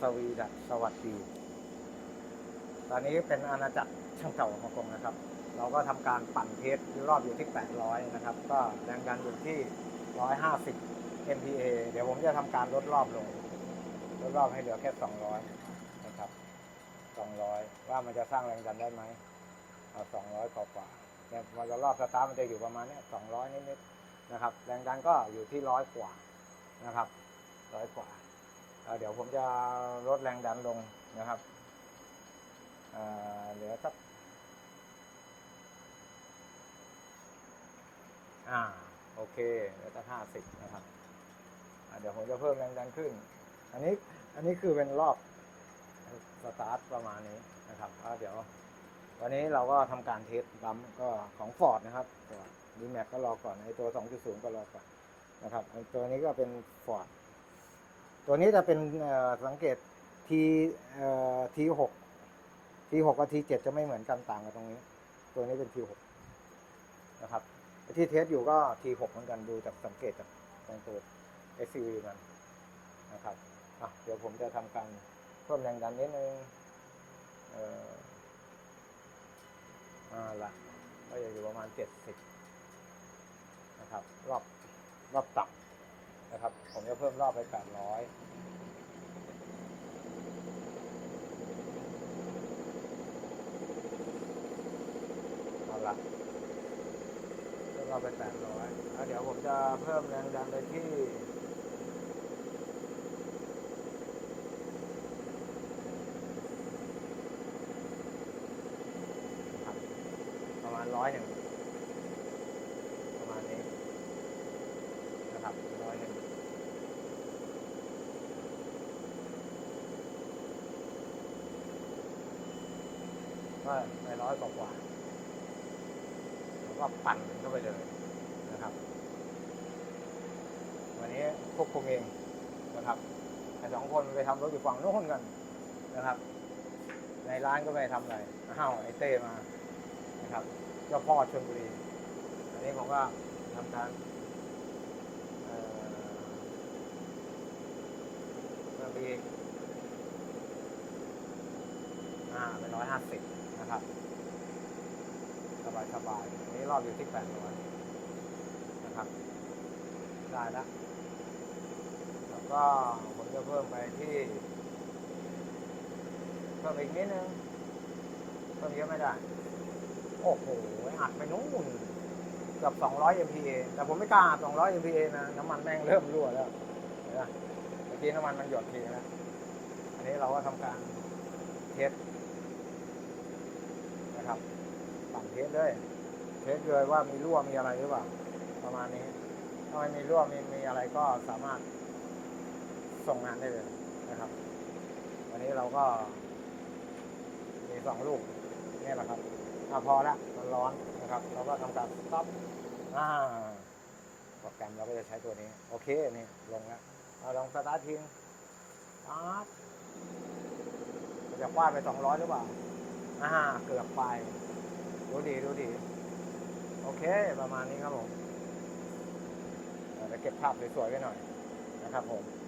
สวีดัสสวัสดี ตอนนี้เป็นอาณาจักรช่างเก่าของกงนะครับ เราก็ทำการปั่นเทสรอบอยู่ที่ 800 นะครับ ก็แรงดันอยู่ที่ 150 MPa เดี๋ยวผมจะทำการลดรอบลง ลดรอบให้เหลือแค่ 200 นะครับ 200 ว่ามันจะสร้างแรงดันได้ไหมเอา 200กว่ากว่าเนี่ยมันจะรอบสตาร์มันจะอยู่ประมาณเนี้ย200 นิดๆนะครับ แรงดันก็อยู่ที่ร้อยกว่านะครับร้อยกว่า เเดี๋ยวผมจะลดแรงดันลงนะครับเเหลือสักอ่าโอเคเหลือสักห้าสิบนะครับเดี๋ยวผมจะเพิ่มแรงดันขึ้น อันนี้อันนี้คือเป็นรอบสตาร์ทประมาณนี้นะครับอ่าเดี๋ยววันนี้เราก็ทำการเทสบัมก็ของฟอร์ดนะครับดีแม็กก็รอก่อนไอตัว 2.0 ก็รอก่อนนะครับตัวนี้ก็เป็นฟอร์ด ตัวนี้จะเป็นสังเกตทีทีหกทีหกกับทีเจ็ดจะไม่เหมือนกันต่างกันตรงนี้ ตัวนี้เป็นทีหกนะครับที่เทสอยู่ก็ทีหกเหมือนกันดูจากสังเกตจากตรงตัว SCV มันนะครับอะเดี๋ยวผมจะทำการเพิ่มแรงดันนิดนึงเอ่ออ่าละก็อยู่ประมาณเจ็ดสิบนะครับ รอบรอบต่ำนะครับ ผมจะ เพิ่มรอบไปแปดร้อยเอาละเพิ่มรอบไปแปดร้อยแล้วเดี๋ยวผมจะเพิ่มแรงดันไปที่ขับประมาณร้อยหนึ่งประมาณนี้นะครับร้อยหนึ่ง ก็ไปร้อยกว่าแล้วก็ปั่นเข้าไปเลยนะครับ วันนี้ควบคุมเองนะครับไอ้สองคนไปทำรถอยู่ฝั่งโน้นกันนะครับ ในร้านก็ไม่ทำอะไรอ้าวไอ้เต้มานะครับเจ้าพ่อชนบุรี อันนี้ผมก็ทำการเอ่อเมื่อปีอ่าเป็นร้อยห้าสิบ นะครับ สบายสบายๆอันนี้รอบอยู่ที่แปดร้อยนะครับ ได้แล้วแล้วก็ผมจะเพิ่มไปที่เพิ่มอีกนิดนึงเพิ่มเยอะไม่ได้ โอ้โหอัดไปนู้นเกือบ200 MPa แต่ผมไม่กล้าอัด200 MPa นะ น้ำมันแม่งเริ่มรั่วแล้วเห็นไหมเมื่อกี้น้ำมันมันหยดทีนะ อันนี้เราก็ทำการเทส นะครับปั่นเทสเลยเทสเลยว่ามีรั่วมีอะไรหรือเปล่าประมาณนี้ถ้าไม่มีรั่วมีมีอะไรก็สามารถส่งงานได้เลยนะครับ วันนี้เราก็ มีสองลูกนี่แหละครับอะพอละมันร้อนนะครับ เราก็ทำการสต็อปอ่าโปรแกรมเราก็จะใช้ตัวนี้ โอเคนี่ลงแล้วเอาลองสตาร์ททิ้งปั๊บจะคว้าไปสองร้อยหรือเปล่า อ่าเกือบไป ดูดีดูดี โอเค ประมาณนี้ครับผมเดี๋ยวเก็บภาพสวยๆไว้หน่อยนะครับผม